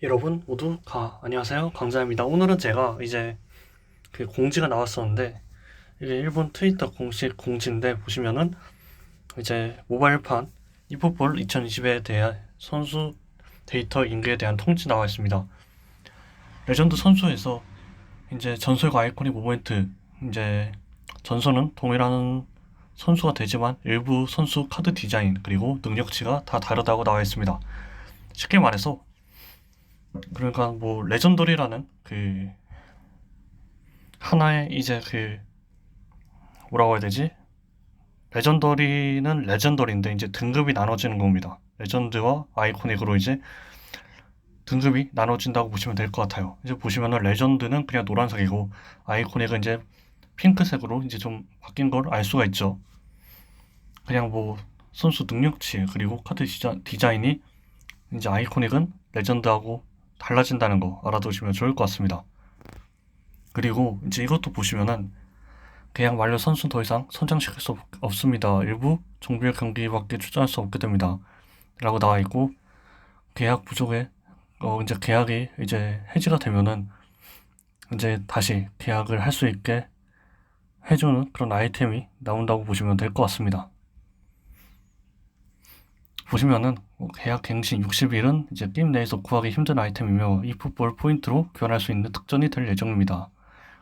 여러분 모두 가. 안녕하세요. 강자입니다. 오늘은 제가 이제 그 공지가 나왔었는데 이게 일본 트위터 공식 공지인데 보시면은 이제 모바일판 e풋볼 2020에 대한 선수 데이터 인계에 대한 통지 나와 있습니다. 레전드 선수에서 이제 전설과 아이코닉 모멘트 이제 전설은 동일한 선수가 되지만 일부 선수 카드 디자인 그리고 능력치가 다 다르다고 나와 있습니다. 쉽게 말해서 그러니까 뭐 레전더리라는 그 하나의 이제 그 뭐라고 해야 되지? 레전더리는 레전더리인데 이제 등급이 나눠지는 겁니다. 레전드와 아이코닉으로 이제 등급이 나눠진다고 보시면 될 것 같아요. 이제 보시면은 레전드는 그냥 노란색이고 아이코닉은 이제 핑크색으로 이제 좀 바뀐 걸 알 수가 있죠. 그냥 뭐 선수 능력치 그리고 카드 디자, 디자인이 이제 아이코닉은 레전드하고 달라진다는 거 알아두시면 좋을 것 같습니다. 그리고 이제 이것도 보시면은 계약 완료 선수는 더 이상 선정시킬 수 없, 없습니다. 일부 정규 경기밖에 출전할 수 없게 됩니다. 라고 나와 있고 계약 부족에 어 이제 계약이 이제 해지가 되면은 이제 다시 계약을 할 수 있게 해주는 그런 아이템이 나온다고 보시면 될 것 같습니다. 보시면은 뭐 계약 갱신 60일은 이제 게임 내에서 구하기 힘든 아이템이며 이 풋볼 포인트로 교환할 수 있는 특전이 될 예정입니다.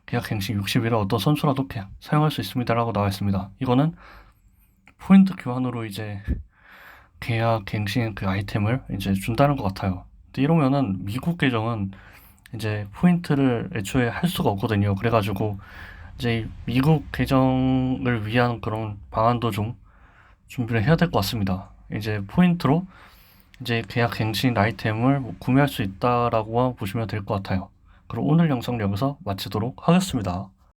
계약 갱신 60일은 어떤 선수라도 개- 사용할 수 있습니다라고 나와 있습니다. 이거는 포인트 교환으로 이제 계약 갱신 그 아이템을 이제 준다는 것 같아요. 근데 이러면은 미국 계정은 이제 포인트를 애초에 할 수가 없거든요. 그래가지고 이제 이 미국 계정을 위한 그런 방안도 좀 준비를 해야 될 것 같습니다. 이제 포인트로 이제 계약 갱신 아이템을 뭐 구매할 수 있다라고 보시면 될 것 같아요. 그럼 오늘 영상 여기서 마치도록 하겠습니다.